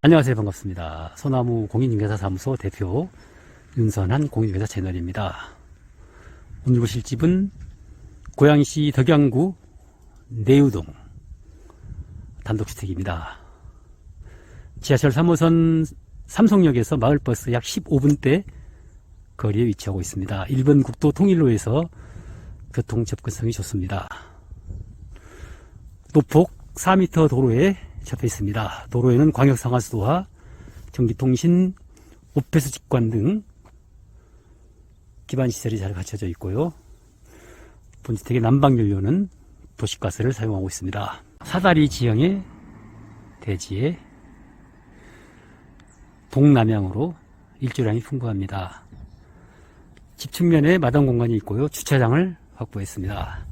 안녕하세요. 반갑습니다. 소나무 공인중개사사무소 대표 윤선한 공인중개사 채널입니다. 오늘 보실 집은 고양시 덕양구 내유동 단독주택입니다. 지하철 3호선 삼성역에서 마을버스 약 15분대 거리에 위치하고 있습니다. 1번 국도 통일로에서 교통 접근성이 좋습니다. 노폭 4m 도로에 접해 있습니다. 도로에는 광역상하수도와 전기통신, 오폐수 직관 등 기반 시설이 잘 갖춰져 있고요. 본주택의 난방 연료는 도시가스를 사용하고 있습니다. 사다리 지형의 대지에 동남향으로 일조량이 풍부합니다. 집 측면에 마당 공간이 있고요. 주차장을 확보했습니다.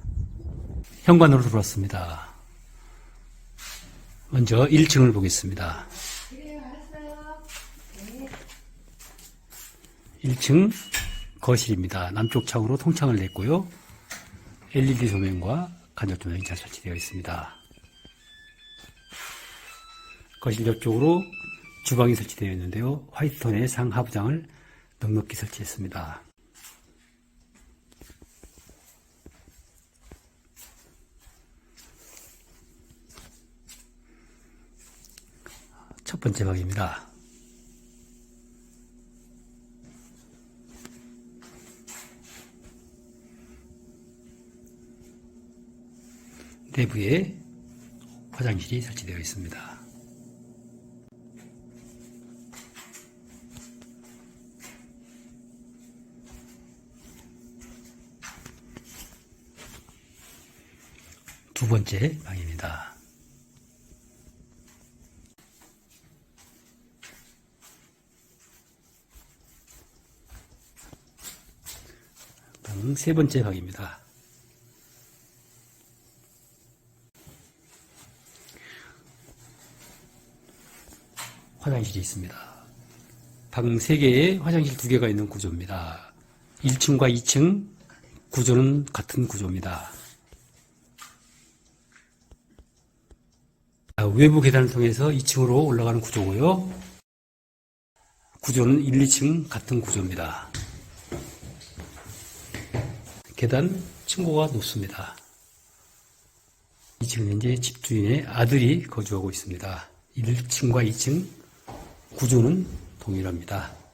현관으로 들어왔습니다. 먼저 1층을 보겠습니다. 1층 거실입니다. 남쪽 창으로 통창을 냈고요. LED 조명과 간접 조명이 잘 설치되어 있습니다. 거실 옆쪽으로 주방이 설치되어 있는데요. 화이트톤의 상하부장을 넉넉히 설치했습니다. 번째 방입니다. 내부에 화장실이 설치되어 있습니다. 두 번째 방입니다. 방세 번째 방입니다. 화장실이 있습니다. 방 3개에 화장실 2개가 있는 구조입니다. 1층과 2층 구조는 같은 구조입니다. 자, 외부 계단을 통해서 2층으로 올라가는 구조고요. 구조는 1, 2층 같은 구조입니다. 계단 층고가 높습니다. 2층은 이제 집주인의 아들이 거주하고 있습니다. 1층과 2층 구조는 동일합니다.